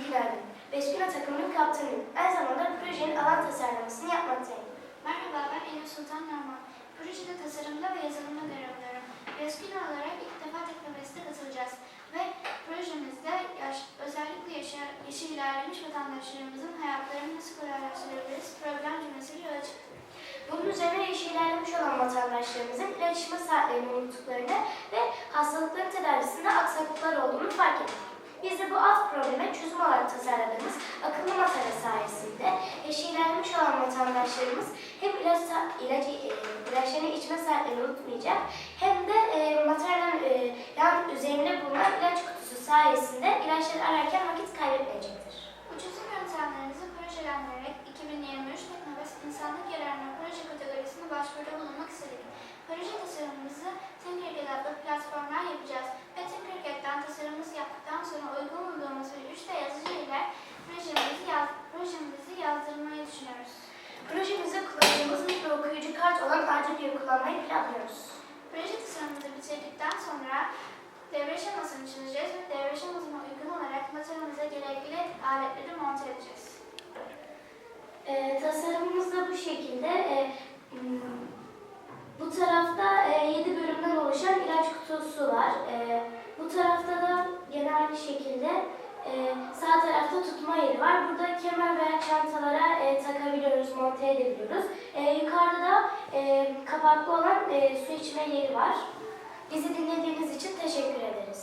İyi günlerdir. Beşkina takımının kaptanıyım. Aynı zamanda projenin alan tasarlamasını yapmaktayım. Merhaba, ben Elif Sultan Norman. Projede tasarımda ve yazılımda görev alıyorum. Olarak ilk defa teknolojisine katılacağız. Ve projemizde yaş, özellikle yaşa, yaşı ilerlemiş vatandaşlarımızın hayatlarını nasıl kolaylaştırabiliriz problem cümlesiyle yola çıktık. Bunun üzerine yaşı ilerlemiş olan vatandaşlarımızın ilaç içme saatlerini unuttuklarını ve hastalıkların tedavisinde aksaklıklar olduğunu fark ettik. Biz de bu alt probleme çözüm olarak tasarladığımız akıllı matara sayesinde yaşı ilerlemiş olan vatandaşlarımız hem ilaç, ilacı, e, ilaçlarını içme saatlerini unutmayacak hem de e, mataranın e, yan üzerinde bulunan ilaç kutusu sayesinde ilaçları ararken vakit kaybetmeyecektir. Bu RGB'yi kullanmayı planlıyoruz. Proje tasarımımızı bitirdikten sonra devre şemasını çizeceğiz ve devre şemasına uygun olarak motorumuza gerekli aletleri monte edeceğiz. Ee, tasarımımız da bu şekilde. Hmm, bu tarafta 7 bölümden oluşan ilaç kutusu var. Ee, bu tarafta da yine aynı şekilde e, sağ tarafta tutma yeri var. Burada kemer veya çantalara e, takabiliyoruz, monte edebiliyoruz. E, yukarıda da e, kapaklı olan e, su içme yeri var. Bizi dinlediğiniz için teşekkür ederiz.